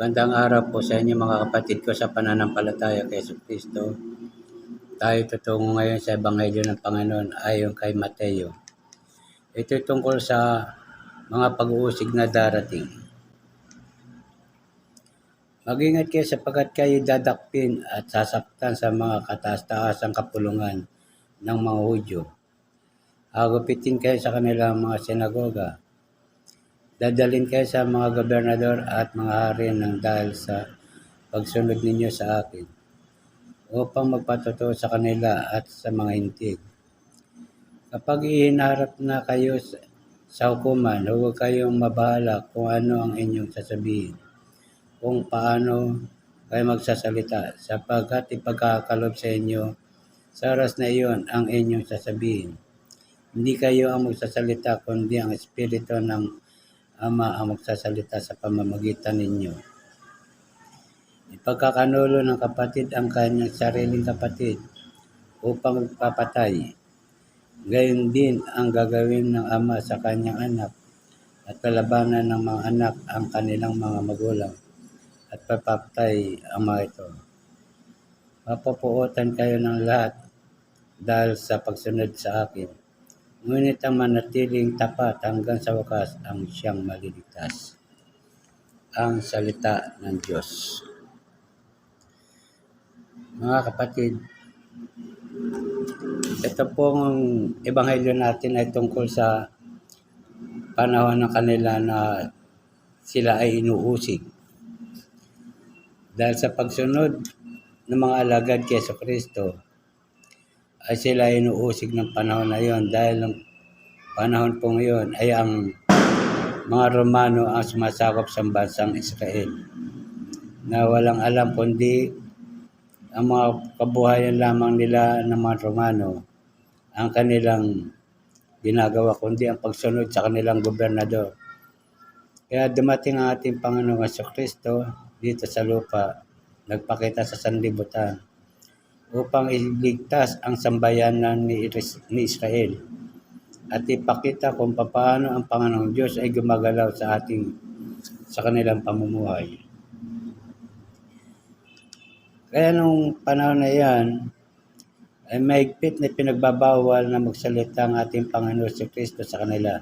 Magandang araw po sa inyo mga kapatid ko sa pananampalataya kay Yesu Kristo. Tayo tutungo ngayon sa Ebanghelyo ng Panginoon ayon kay Mateo. Ito tungkol sa mga pag-uusig na darating. Mag-ingat kayo sapagkat kayo dadakpin at sasaktan sa mga kataas-taasang kapulungan ng mga Hudyo. Agupitin kayo sa kanilang mga sinagoga Dadalhin kayo sa mga gobernador at mga hari ng dahil sa pagsunod ninyo sa akin upang magpatotoo sa kanila at sa mga hintig. Kapag ihinarap na kayo sa hukuman, huwag kayong mabahala kung ano ang inyong sasabihin, kung paano kayo magsasalita, sapagkat ipagkakalob sa inyo sa oras na iyon ang inyong sasabihin. Hindi kayo ang magsasalita, kundi ang Espiritu ng Ama ang magsasalita sa pamamagitan ninyo. Ipagkakanulo ng kapatid ang kanyang sariling kapatid upang magpapatay. Gayon din ang gagawin ng ama sa kanyang anak at kalabanan ng mga anak ang kanilang mga magulang at papatay ang mga ito. Papapuotan kayo ng lahat dahil sa pagsunod sa akin Ngunit ang manatiling tapat hanggang sa wakas ang siyang maliligtas. Ang salita ng Diyos. Mga kapatid, ito pong ebanghelyo natin ay tungkol sa panahon ng kanila na sila ay inuusig. Dahil sa pagsunod ng mga alagad kay Kristo, ay sila inuusig ng panahon na yon dahil ng panahon pong yon ay ang mga Romano ang sumasakop sa bansang Israel. Na walang alam kundi ang mga kabuhayan lamang nila ng mga Romano ang kanilang ginagawa kundi ang pagsunod sa kanilang gobernador. Kaya dumating ang ating Panginoong Kristo dito sa lupa, nagpakita sa sanlibutan upang iligtas ang sambayanan ni Israel at ipakita kung paano ang Panginoong Diyos ay gumagalaw sa ating sa kanilang pamumuhay. Kaya nung panahon na yan, ay mahigpit na pinagbabawal na magsalita ang ating Panginoon sa Kristo sa kanila.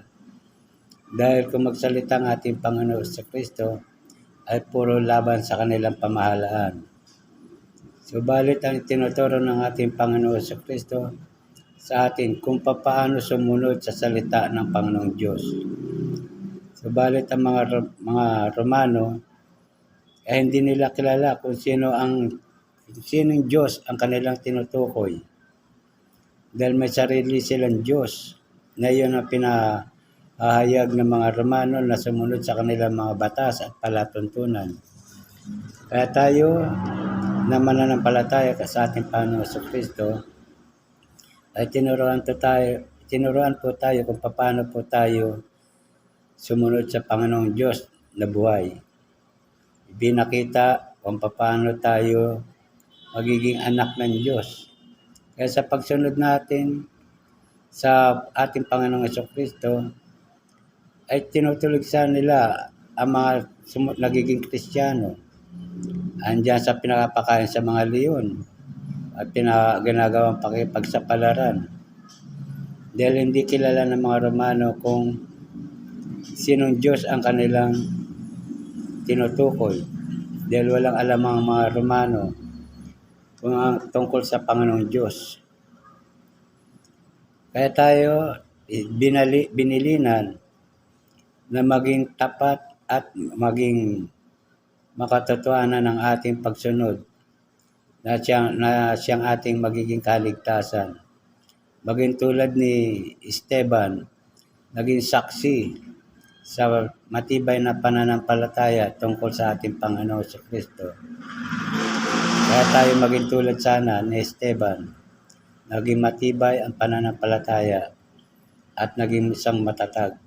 Dahil kung magsalita ang ating Panginoon sa Kristo, ay puro laban sa kanilang pamahalaan Subalit ang tinuturo ng ating Panginoon sa Kristo sa atin kung paano sumunod sa salita ng Panginoong Diyos. Subalit ang mga mga Romano ay hindi nila kilala kung sino ang sinong Diyos ang kanilang tinutukoy. Dahil may sarili silang Diyos na iyon ang pinahahayag ng mga Romano na sumunod sa kanilang mga batas at palatuntunan. Kaya tayo na mananampalataya ka sa ating Panginoon sa Kristo, ay tinuruan, po tayo, tinuruan po tayo kung paano po tayo sumunod sa Panginoong Diyos na buhay. Binakita kung paano tayo magiging anak ng Diyos. Kaya sa pagsunod natin sa ating Panginoong Kristo, ay tinutulig sa nila ang mga nagiging Kristiyano andyan sa pinakapakain sa mga leon at pinaginagawang pakipagsapalaran. Dahil hindi kilala ng mga Romano kung sinong Diyos ang kanilang tinutukoy. Dahil walang alam ang mga Romano kung ang tungkol sa Panginoong Diyos. Kaya tayo binali, binilinan na maging tapat at maging makatotohanan ng ating pagsunod na siyang, na siyang ating magiging kaligtasan. Maging tulad ni Esteban, naging saksi sa matibay na pananampalataya tungkol sa ating Panginoon sa Kristo. Kaya tayo maging tulad sana ni Esteban, naging matibay ang pananampalataya at naging isang matatag.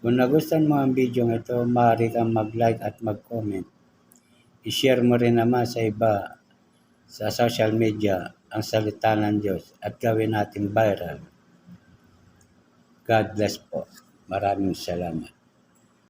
Kung nagustuhan mo ang video ito, maaari kang mag-like at mag-comment. I-share mo rin naman sa iba sa social media ang salita ng Diyos at gawin natin viral. God bless po. Maraming salamat.